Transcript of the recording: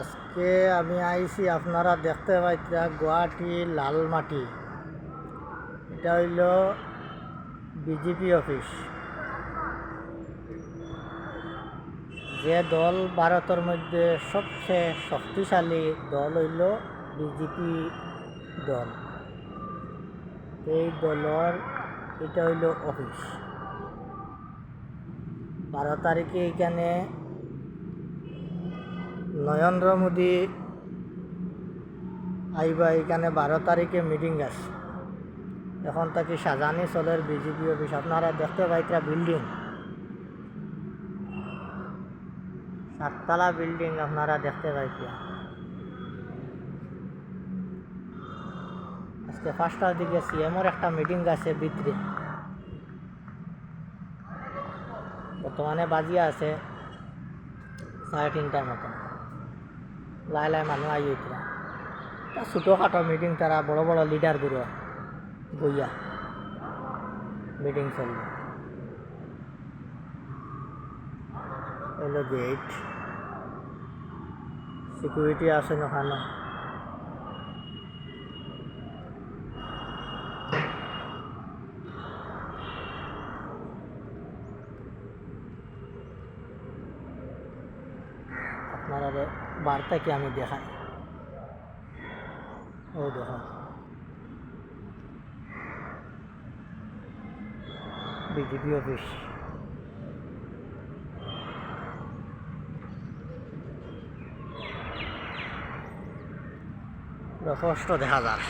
আজকে আমি আইছি, আপনারা দেখতে পাইতা, গুয়াহাটি লালমাটি। এটা হইল বিজেপি অফিস। যে দল ভারতের মধ্যে সবচেয়ে শক্তিশালী দল হইল বিজেপি দল। এই দলের এটা হইল অফিস। বারো তারিখে এখানে নরেন্দ্র মোদী আইবা এখানে বারো তারিখে মিটিং আছে। এখন তাকে সাজানি চলের বিজেপি অফিস আপনারা দেখতে পাইতা বিল্ডিং সাততলা বিল্ডিং আপনারা দেখতে পাইতা আজকে পাঁচটার দিকে সিএমওর একটা মিটিং আছে ভিতরে বর্তমানে বাজিয়া আছে সাড়ে তিনটার মতো লাই লাই মানুষ আই এতিয়া তা ছোটোখাটো মিটিং তারা বড় বড় লিডারগুলো বইয়া মিটিং চলল এলো গেট সিকিউরিটি আছে ওখানে আপনারা বার্তা কি আমি দেখাই? ও দেখো বিজেপি অফিস। যথেষ্ট দেখা যায়